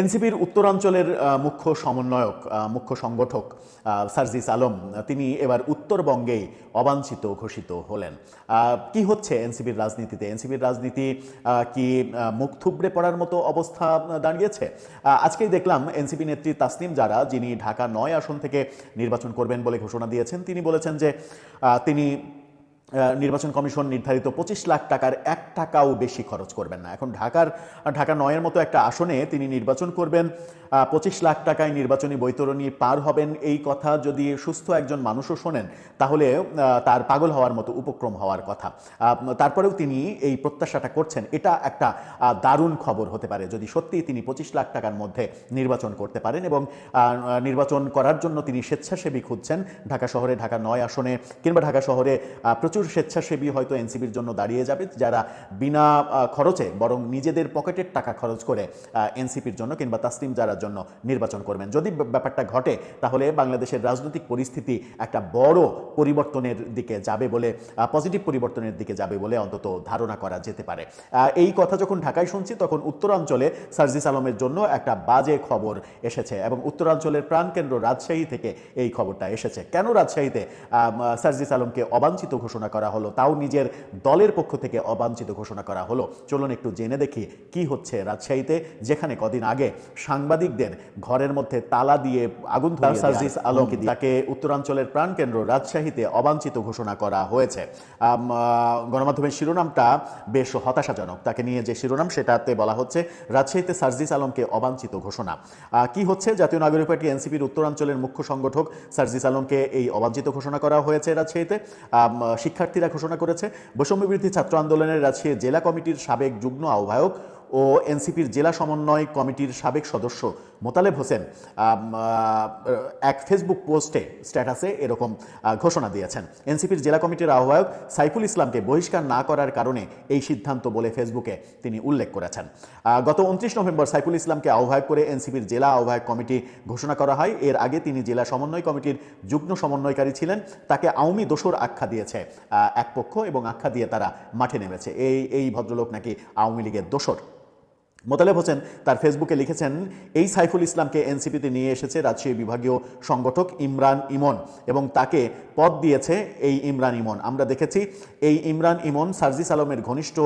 এনসিপির উত্তরাঞ্চলের মুখ্য সমন্বয়ক মুখ্য সংগঠক সার্জিস আলম, তিনি এবার উত্তরবঙ্গেই অবাঞ্ছিত ঘোষিত হলেন। কি হচ্ছে এনসিপির রাজনীতিতে? এনসিপির রাজনীতি কি মুখ থুবড়ে পড়ার মতো অবস্থা দাঁড়িয়েছে? আজকেই দেখলাম এনসিপি নেত্রী তাসনিম যারা যিনি ঢাকা নয় আসন থেকে নির্বাচন করবেন বলে ঘোষণা দিয়েছেন, তিনি বলেছেন যে তিনি নির্বাচন কমিশন নির্ধারিত পঁচিশ লাখ টাকার এক টাকাও বেশি খরচ করবেন না। এখন ঢাকার ঢাকা নয়ের মতো একটা আসনে তিনি নির্বাচন করবেন পঁচিশ লাখ টাকায় নির্বাচনী বৈতরণী পার হবেন এই কথা যদি সুস্থ একজন মানুষও শোনেন তাহলে তার পাগল হওয়ার মতো উপক্রম হওয়ার কথা। তারপরেও তিনি এই প্রত্যাশাটা করছেন এটা একটা দারুণ খবর হতে পারে যদি সত্যি তিনি পঁচিশ লাখ টাকার মধ্যে নির্বাচন করতে পারেন এবং নির্বাচন করার জন্য তিনি স্বেচ্ছাসেবী খুঁজছেন ঢাকা শহরে ঢাকা নয় আসনে কিংবা ঢাকা শহরে আহ, প্রচুর স্বেচ্ছাসেবী হয়তো এনসিপির জন্য দাঁড়িয়ে যাবে, যারা বিনা খরচে বরং নিজেদের পকেটের টাকা খরচ করে এনসিপির জন্য কিংবা তাসলিম যারার জন্য নির্বাচন করবেন। যদি ব্যাপারটা ঘটে, তাহলে বাংলাদেশের রাজনৈতিক পরিস্থিতি একটা বড় পরিবর্তনের দিকে যাবে বলে পজিটিভ পরিবর্তনের দিকে যাবে বলে অন্তত ধারণা করা যেতে পারে। এই কথা যখন ঢাকায় শুনছি, তখন উত্তরাঞ্চলে সার্জিস আলমের জন্য একটা বাজে খবর এসেছে এবং উত্তরাঞ্চলের প্রাণকেন্দ্র রাজশাহী থেকে এই খবরটা এসেছে। কেন রাজশাহীতে সার্জিস আলমকে অবাঞ্ছিত ঘোষণা করা হলো তাও নিজের দলের পক্ষ থেকে অবাঞ্ছিত ঘোষণা করা হলো। চলুন একটু জেনে দেখি কি হচ্ছে রাজশাহীতে যেখানে কদিন আগে সাংবাদিকদের ঘরের মধ্যে তালা দিয়ে আগুন সার্জিস আলম তাকে উত্তরাঞ্চলের প্রাণকেন্দ্র রাজশাহীতে অবাঞ্ছিত ঘোষণা করা হয়েছে। গণমাধ্যমের শিরোনামটা বেশ হতাশাজনক। তাকে নিয়ে যে শিরোনাম সেটাতে বলা হচ্ছে রাজশাহীতে সার্জিস আলমকে অবাঞ্ছিত ঘোষণা। কি হচ্ছে? জাতীয় নাগরিক পার্টি এনসিপির উত্তরাঞ্চলের মুখ্য সংগঠক সার্জিস আলমকে এই অবাঞ্ছিত ঘোষণা করা হয়েছে রাজশাহীতে। শিক্ষার্থীরা ঘোষণা করেছে বৈষম্য বিরোধী ছাত্র আন্দোলনের রাজশাহী জেলা কমিটির সাবেক যুগ্ম আহ্বায়ক ও এনসিপির জেলা সমন্বয় কমিটির সাবেক সদস্য মোতালেব হোসেন এক ফেসবুক পোস্টে স্ট্যাটাসে এরকম ঘোষণা দিয়েছেন। এনসিপির জেলা কমিটির আহ্বায়ক সাইফুল ইসলামকে বহিষ্কার না করার কারণে এই সিদ্ধান্ত বলে ফেসবুকে তিনি উল্লেখ করেছেন। গত উনত্রিশ নভেম্বর সাইফুল ইসলামকে আহ্বায়ক করে এনসিপির জেলা আহ্বায়ক কমিটি ঘোষণা করা হয়। এর আগে তিনি জেলা সমন্বয় কমিটির যুগ্ম সমন্বয়কারী ছিলেন। তাকে আওয়ামী দোসর আখ্যা দিয়েছে এক পক্ষ এবং আখ্যা দিয়ে তারা মাঠে নেমেছে। এই এই ভদ্রলোক নাকি আওয়ামী লীগের দোসর মোতালেব হোসেন তার ফেসবুকে লিখেছেন, এই সাইফুল ইসলামকে এনসিপিতে নিয়ে এসেছে রাজশাহী বিভাগীয় সংগঠক ইমরান ইমন এবং তাকে পদ দিয়েছে এই ইমরান ইমন। আমরা দেখেছি, এই ইমরান ইমন সার্জিস আলমের ঘনিষ্ঠ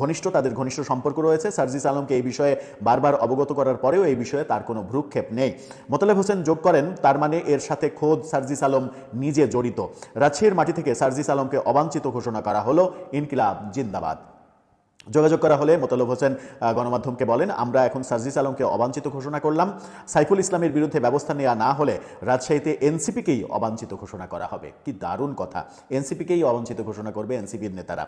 ঘনিষ্ঠ, তাদের ঘনিষ্ঠ সম্পর্ক রয়েছে। সার্জিস আলমকে এই বিষয়ে বারবার অবগত করার পরেও এই বিষয়ে তার কোনো ভ্রুক্ষেপ নেই। মোতালেব হোসেন যোগ করেন, তার মানে এর সাথে খোদ সার্জিস আলম নিজে জড়িত। রাজশাহীর মাটি থেকে সার্জিস আলমকে অবাঞ্ছিত ঘোষণা করা হলো, ইনকিলাব জিন্দাবাদ। যোগাযোগ করা হলে মোতালব হোসেন গণমাধ্যমকে বলেন, আমরা এখন সার্জিস আলমকে অবাঞ্ছিত ঘোষণা করলাম। সাইফুল ইসলামের বিরুদ্ধে ব্যবস্থা নেওয়া না হলে রাজশাহীতে এনসিপিকেই অবাঞ্ছিত ঘোষণা করা হবে। কি দারুণ কথা। এনসিপিকেই অবাঞ্ছিত ঘোষণা করবে এনসিপির নেতারা।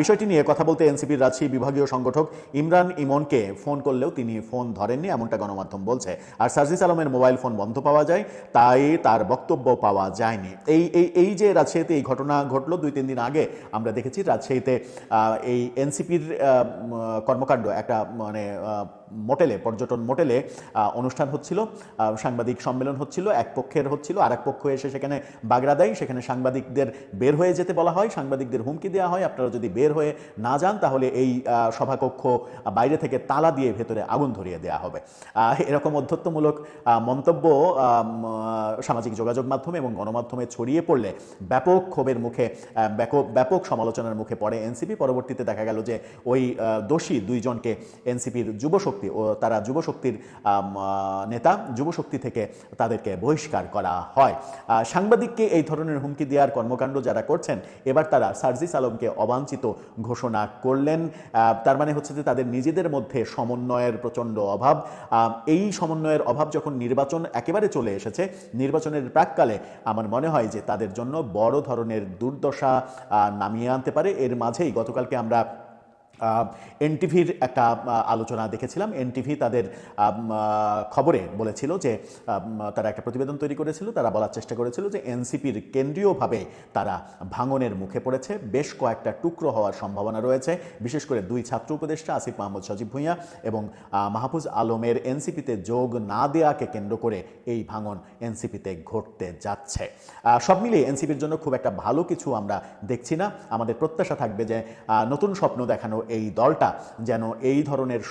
বিষয়টি নিয়ে কথা বলতে এনসিপির রাজশাহী বিভাগীয় সংগঠক ইমরান ইমনকে ফোন করলেও তিনি ফোন ধরেননি, এমনটা গণমাধ্যম বলছে। আর সার্জিস আলমের মোবাইল ফোন বন্ধ পাওয়া যায়, তাই তার বক্তব্য পাওয়া যায়নি। এই এই এই যে রাজশাহীতে এই ঘটনা ঘটলো, দুই, তিন দিন আগে আমরা দেখেছি রাজশাহীতে এই এনসিপির কর্মকাণ্ড একটা মানে মোটেলে, পর্যটন মোটেলে অনুষ্ঠান হচ্ছিল সাংবাদিক সম্মেলন হচ্ছিল, এক পক্ষের হচ্ছিল আর এক পক্ষ এসে সেখানে বাগড়া দেয়, সেখানে সাংবাদিকদের বের হয়ে যেতে বলা হয়, সাংবাদিকদের হুমকি দেওয়া হয়, আপনারা যদি বের হয়ে না যান, তাহলে এই সভাকক্ষ বাইরে থেকে তালা দিয়ে ভেতরে আগুন ধরিয়ে দেওয়া হবে। এরকম অধ্যত্বমূলক মন্তব্য সামাজিক যোগাযোগ মাধ্যমে এবং গণমাধ্যমে ছড়িয়ে পড়লে ব্যাপক ক্ষোভের মুখে ব্যাপক সমালোচনার মুখে পড়ে এনসিপি। পরবর্তীতে দেখা গেল যে ওই দোষী দুইজনকে এনসিপির যুবশক্তি ও তারা যুবশক্তির নেতা যুবশক্তি থেকে তাদেরকে বহিষ্কার করা হয়। সাংবাদিককে এই ধরনের হুমকি দেওয়ার কর্মকাণ্ড যারা করছেন, এবার তারা সার্জিস আলমকে অবাঞ্ছিত ঘোষণা করলেন। তার মানে হচ্ছে যে তাদের নিজেদের মধ্যে সমন্বয়ের প্রচণ্ড অভাব। এই সমন্বয়ের অভাব যখন নির্বাচন একেবারে চলে এসেছে, নির্বাচনের প্রাককালে আমার মনে হয় যে তাদের জন্য বড় ধরনের দুর্দশা নামিয়ে আনতে পারে। এর মাঝেই গতকালকে আমরা এনটিভির একটা আলোচনা দেখেছিলাম। এনটিভি তাদের খবরে বলেছিল যে তারা একটা প্রতিবেদন তৈরি করেছিল। তারা বলার চেষ্টা করেছিল যে এনসিপির কেন্দ্রীয়ভাবে তারা ভাঙনের মুখে পড়েছে। বেশ কয়েকটা টুকরো হওয়ার সম্ভাবনা রয়েছে। বিশেষ করে দুই ছাত্র উপদেষ্টা, আসিফ মাহমুদ সজীব ভূঁইয়া এবং মাহফুজ আলমের এনসিপিতে যোগ না দেওয়াকে কেন্দ্র করে এই ভাঙন এনসিপিতে ঘটতে যাচ্ছে। সব মিলিয়ে এনসিপির জন্য খুব একটা ভালো কিছু আমরা দেখছি না। আমাদের প্রত্যাশা থাকবে যে নতুন স্বপ্ন দেখানো এই দলটা যেন এই ধরনের